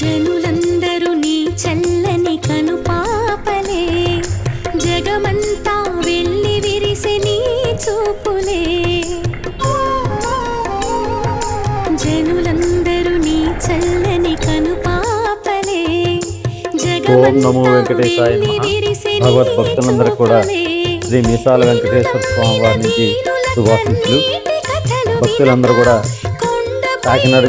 జనులందరూ నీ చల్లని కను పాపలే జగమంతా వెళ్ళి విరిసి నీ చూపులే. జనులందరూ నీ చల్లని కను పాపలే జగమంతా వెళ్ళి కూడా శ్రీ మీసాల వెంకటేశ్వర స్వామి వారి నుంచి శుభాశిస్సులు భక్తులందరూ కూడా కాకినాడ